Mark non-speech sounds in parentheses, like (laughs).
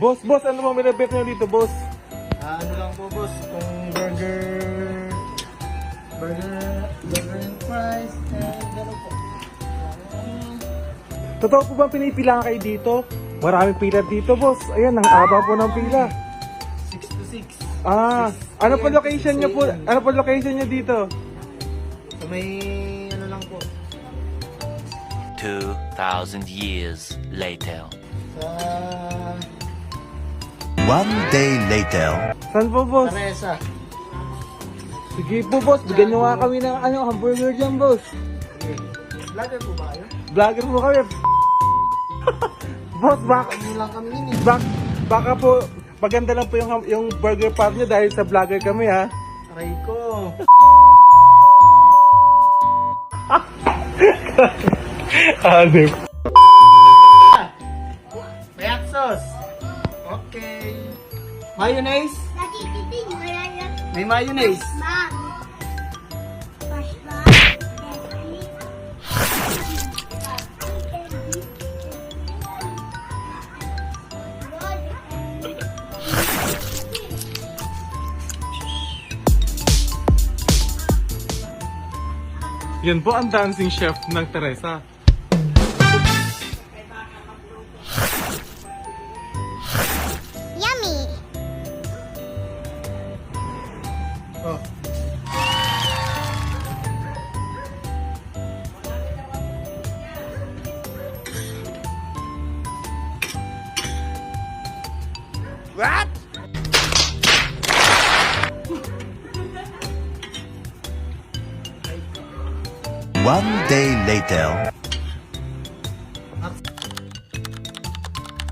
Boss, boss, ano bang minabit nyo dito, boss? Ah, ano lang po boss, kung burger, burger, burger and fries, and gano'n po. Um, Totoo po ba pinipilangan kayo dito? Maraming pila dito, boss. Ayan, ang aba po ng pila. 6 to 6. Ah, ano po location nyo po? Ano po location nyo dito? So may, ano lang po, 2,000 years later. sa One day later. Saan po, boss? Teresa. Sige po, boss. Bigyan nyo nga kami ng ano, hamburger dyan, boss. Vlogger po ba kayo? Vlogger po kami. (laughs) boss, baka, Ano lang kami yun eh. bak, baka po, maganda lang po yung, yung burger part nyo dahil sa vlogger kami, ha? Aray ko. (laughs) Hanip. Mayat sauce. Okay. Mayonnaise? Nakikiting, wala na. May mayonnaise. Ma. Pas ba? Yan po ang dancing chef ng Teresa. Ờ. what? One day later.